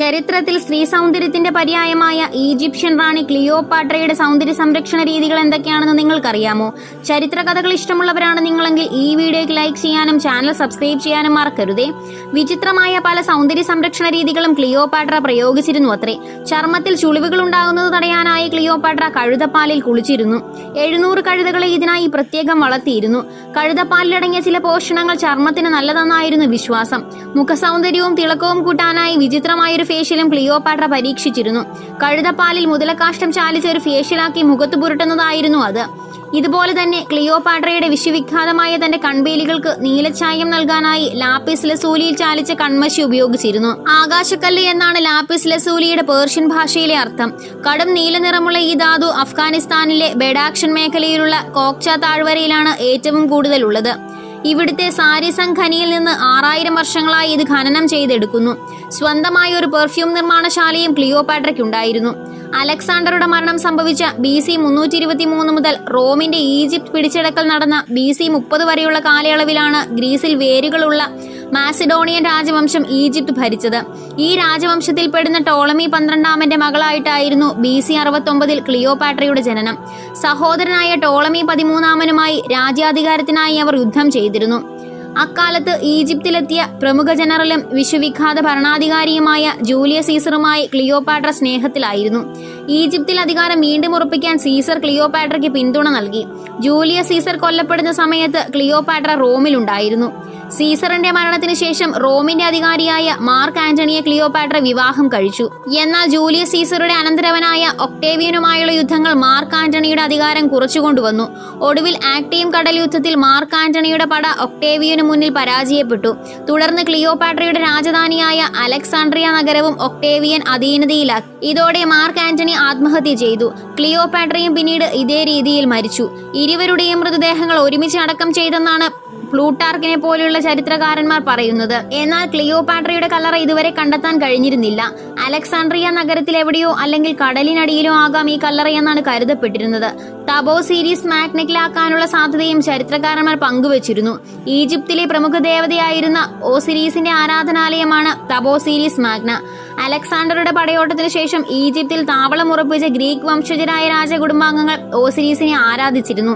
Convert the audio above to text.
ചരിത്രത്തിൽ സ്ത്രീ സൗന്ദര്യത്തിന്റെ പര്യായമായ ഈജിപ്ഷ്യൻ റാണി ക്ലിയോപാട്രയുടെ സൗന്ദര്യ സംരക്ഷണ രീതികൾ എന്തൊക്കെയാണെന്ന് നിങ്ങൾക്കറിയാമോ? ചരിത്ര കഥകൾ ഇഷ്ടമുള്ളവരാണ് നിങ്ങളെങ്കിൽ ഈ വീഡിയോയ്ക്ക് ലൈക്ക് ചെയ്യാനും ചാനൽ സബ്സ്ക്രൈബ് ചെയ്യാനും മറക്കരുതേ. വിചിത്രമായ പല സൗന്ദര്യ സംരക്ഷണ രീതികളും ക്ലിയോപാട്ര പ്രയോഗിച്ചിരുന്നു അത്രേ. ചർമ്മത്തിൽ ചുളിവുകൾ ഉണ്ടാകുന്നത് തടയാനായി ക്ലിയോപാട്ര കഴുതപ്പാലിൽ കുളിച്ചിരുന്നു. എഴുന്നൂറ് കഴുതകളെ ഇതിനായി പ്രത്യേകം വളർത്തിയിരുന്നു. കഴുതപ്പാലിലടങ്ങിയ ചില പോഷണങ്ങൾ ചർമ്മത്തിന് നല്ലതെന്നായിരുന്നു വിശ്വാസം. മുഖസൗന്ദര്യവും തിളക്കവും കൂട്ടാനായി വിചിത്രമായ ഒരു ഫേഷ്യലും ക്ലിയോപാട്ര പരീക്ഷിച്ചിരുന്നു. കഴുതപ്പാലിൽ മുതലക്കാഷ്ടം ചാലിച്ച ഒരു ഫേഷ്യലാക്കി മുഖത്ത് പുരട്ടുന്നതായിരുന്നു അത്. ഇതുപോലെ തന്നെ ക്ലിയോപാട്രയുടെ വിശ്വവിഖ്യാതമായ തന്റെ കൺബേലികൾക്ക് നീലച്ചായം നൽകാനായി ലാപ്പിസ് ലസൂലിയിൽ ചാലിച്ച കൺമശി ഉപയോഗിച്ചിരുന്നു. ആകാശക്കല്ല് എന്നാണ് ലാപ്പിസ് ലസൂലിയുടെ പേർഷ്യൻ ഭാഷയിലെ അർത്ഥം. കടും നീല നിറമുള്ള ഈ ധാതു അഫ്ഗാനിസ്ഥാനിലെ ബെഡാക്ഷൻ മേഖലയിലുള്ള കോക്ച താഴ്വരയിലാണ് ഏറ്റവും കൂടുതൽ ഉള്ളത് ഇവിടുത്തെ സാരിസംഖനിയിൽ നിന്ന് ആറായിരം വർഷങ്ങളായി ഇത് ഖനനം ചെയ്തെടുക്കുന്നു. സ്വന്തമായ ഒരു പെർഫ്യൂം നിർമ്മാണശാലയും ക്ലിയോപാട്രയ്ക്കുണ്ടായിരുന്നു അലക്സാണ്ടറുടെ മരണം സംഭവിച്ച ബി സി മുന്നൂറ്റി ഇരുപത്തി മൂന്ന് മുതൽ റോമിന്റെ ഈജിപ്ത് പിടിച്ചെടുക്കൽ നടന്ന ബി സി മുപ്പത് വരെയുള്ള കാലയളവിലാണ് ഗ്രീസിൽ വേരുകളുള്ള മാസിഡോണിയൻ രാജവംശം ഈജിപ്ത് ഭരിച്ചത്. ഈ രാജവംശത്തിൽപ്പെടുന്ന ടോളമി പന്ത്രണ്ടാമന്റെ മകളായിട്ടായിരുന്നു ബി സി അറുപത്തൊമ്പതിൽ ക്ലിയോപാട്രയുടെ ജനനം. സഹോദരനായ ടോളമി പതിമൂന്നാമനുമായി രാജ്യാധികാരത്തിനായി അവർ യുദ്ധം ചെയ്തിരുന്നു. അക്കാലത്ത് ഈജിപ്തിലെത്തിയ പ്രമുഖ ജനറലും വിശ്വവിഖ്യാത ഭരണാധികാരിയുമായ ജൂലിയസ് സീസറുമായി ക്ലിയോപാട്ര സ്നേഹത്തിലായിരുന്നു. ഈജിപ്തിൽ അധികാരം വീണ്ടും ഉറപ്പിക്കാൻ സീസർ ക്ലിയോപാട്രയ്ക്ക് പിന്തുണ നൽകി. ജൂലിയസ് സീസർ കൊല്ലപ്പെടുന്ന സമയത്ത് ക്ലിയോപാട്ര റോമിലുണ്ടായിരുന്നു. സീസറിന്റെ മരണത്തിന് ശേഷം റോമിന്റെ അധികാരിയായ മാർക്ക് ആന്റണിയെ ക്ലിയോപാട്ര വിവാഹം കഴിച്ചു. എന്നാൽ ജൂലിയസ് സീസറുടെ അനന്തരവനായ ഒക്ടേവിയനുമായുള്ള യുദ്ധങ്ങൾ മാർക്ക് ആന്റണിയുടെ അധികാരം കുറച്ചുകൊണ്ടുവന്നു. ഒടുവിൽ ആക്ടിയം കടൽ യുദ്ധത്തിൽ മാർക്ക് ആന്റണിയുടെ പട ഒക്ടേവിയനു മുന്നിൽ പരാജയപ്പെട്ടു. തുടർന്ന് ക്ലിയോപാട്രയുടെ രാജധാനിയായ അലക്സാണ്ട്രിയ നഗരവും ഒക്ടേവിയൻ അധീനതയിലാക്കി. ഇതോടെ മാർക്ക് ആന്റണി ആത്മഹത്യ ചെയ്തു. ക്ലിയോപാട്രയും പിന്നീട് ഇതേ രീതിയിൽ മരിച്ചു. ഇരുവരുടെയും മൃതദേഹങ്ങൾ ഒരുമിച്ച് അടക്കം ചെയ്തെന്നാണ് പ്ലൂട്ടാർക്കിനെ പോലെയുള്ള ചരിത്രകാരന്മാർ പറയുന്നത്. എന്നാൽ ക്ലിയോപാട്രയുടെ കല്ലറ ഇതുവരെ കണ്ടെത്താൻ കഴിഞ്ഞിരുന്നില്ല. അലക്സാണ്ട്രിയ നഗരത്തിൽ എവിടെയോ അല്ലെങ്കിൽ കടലിനടിയിലോ ആകാം ഈ കല്ലറ എന്നാണ് കരുതപ്പെട്ടിരുന്നത്. ടബോ സീരീസ് മാഗ്നറ്റിലാക്കാനുള്ള സാധ്യതയും ചരിത്രകാരന്മാർ പങ്കുവച്ചിരുന്നു. ഈജിപ്തിലെ പ്രമുഖ ദേവതയായിരുന്ന ഓസിരീസിന്റെ ആരാധനാലയമാണ് തബോ സീരീസ് മാഗ്ന. അലക്സാണ്ടറുടെ പടയോട്ടത്തിന് ശേഷം ഈജിപ്തിൽ താവളം ഉറപ്പിച്ച ഗ്രീക്ക് വംശജരായ രാജകുടുംബാംഗങ്ങൾ ഓസിരീസിനെ ആരാധിച്ചിരുന്നു.